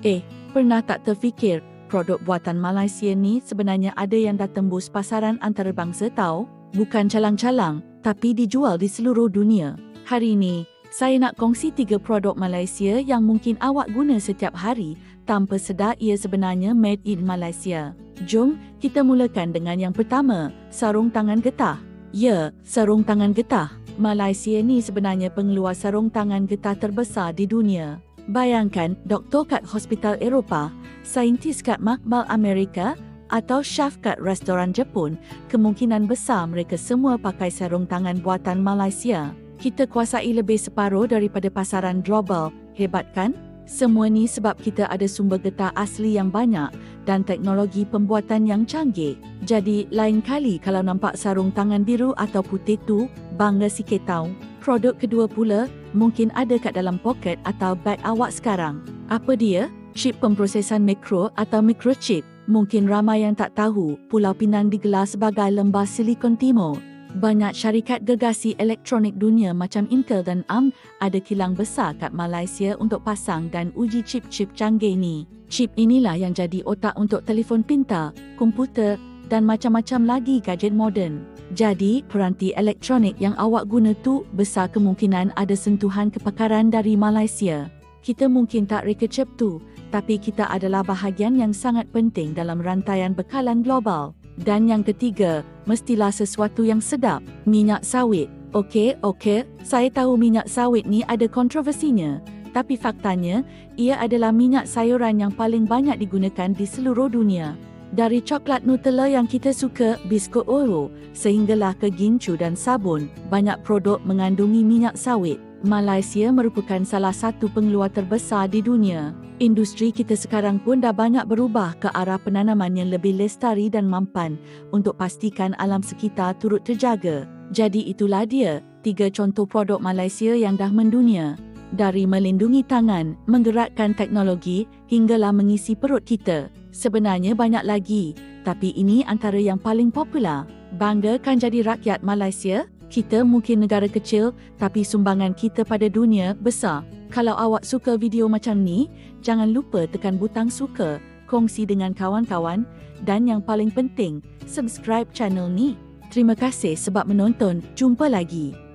Eh, pernah tak terfikir produk buatan Malaysia ni sebenarnya ada yang dah tembus pasaran antarabangsa tahu? Bukan calang-calang, tapi dijual di seluruh dunia. Hari ini, saya nak kongsi tiga produk Malaysia yang mungkin awak guna setiap hari tanpa sedar ia sebenarnya made in Malaysia. Jom kita mulakan dengan yang pertama, sarung tangan getah. Ya, sarung tangan getah. Malaysia ni sebenarnya pengeluar sarung tangan getah terbesar di dunia. Bayangkan doktor kat hospital Eropah, saintis kat makmal Amerika atau chef kat restoran Jepun, kemungkinan besar mereka semua pakai sarung tangan buatan Malaysia. Kita kuasai lebih separuh daripada pasaran global. Hebat kan? Semua ni sebab kita ada sumber getah asli yang banyak dan teknologi pembuatan yang canggih. Jadi, lain kali kalau nampak sarung tangan biru atau putih tu, bangga sikit tahu. Produk kedua pula, mungkin ada kat dalam poket atau beg awak sekarang. Apa dia? Chip pemprosesan mikro atau microchip. Mungkin ramai yang tak tahu, Pulau Pinang digelar sebagai lembah Silikon Timur. Banyak syarikat gergasi elektronik dunia macam Intel dan ARM ada kilang besar kat Malaysia untuk pasang dan uji chip-chip canggih ni. Chip inilah yang jadi otak untuk telefon pintar, komputer dan macam-macam lagi gadget moden. Jadi, peranti elektronik yang awak guna tu besar kemungkinan ada sentuhan kepakaran dari Malaysia. Kita mungkin tak reka tu, tapi kita adalah bahagian yang sangat penting dalam rantaian bekalan global. Dan yang ketiga, mestilah sesuatu yang sedap, minyak sawit. Okey, okey, saya tahu minyak sawit ni ada kontroversinya. Tapi faktanya, ia adalah minyak sayuran yang paling banyak digunakan di seluruh dunia. Dari coklat Nutella yang kita suka, biskut Oreo, sehinggalah ke gincu dan sabun, banyak produk mengandungi minyak sawit. Malaysia merupakan salah satu pengeluar terbesar di dunia. Industri kita sekarang pun dah banyak berubah ke arah penanaman yang lebih lestari dan mampan untuk pastikan alam sekitar turut terjaga. Jadi itulah dia, tiga contoh produk Malaysia yang dah mendunia. Dari melindungi tangan, menggerakkan teknologi hinggalah mengisi perut kita. Sebenarnya banyak lagi, tapi ini antara yang paling popular. Bangga kan jadi rakyat Malaysia? Kita mungkin negara kecil tapi sumbangan kita pada dunia besar. Kalau awak suka video macam ni, jangan lupa tekan butang suka, kongsi dengan kawan-kawan dan yang paling penting, subscribe channel ni. Terima kasih sebab menonton. Jumpa lagi.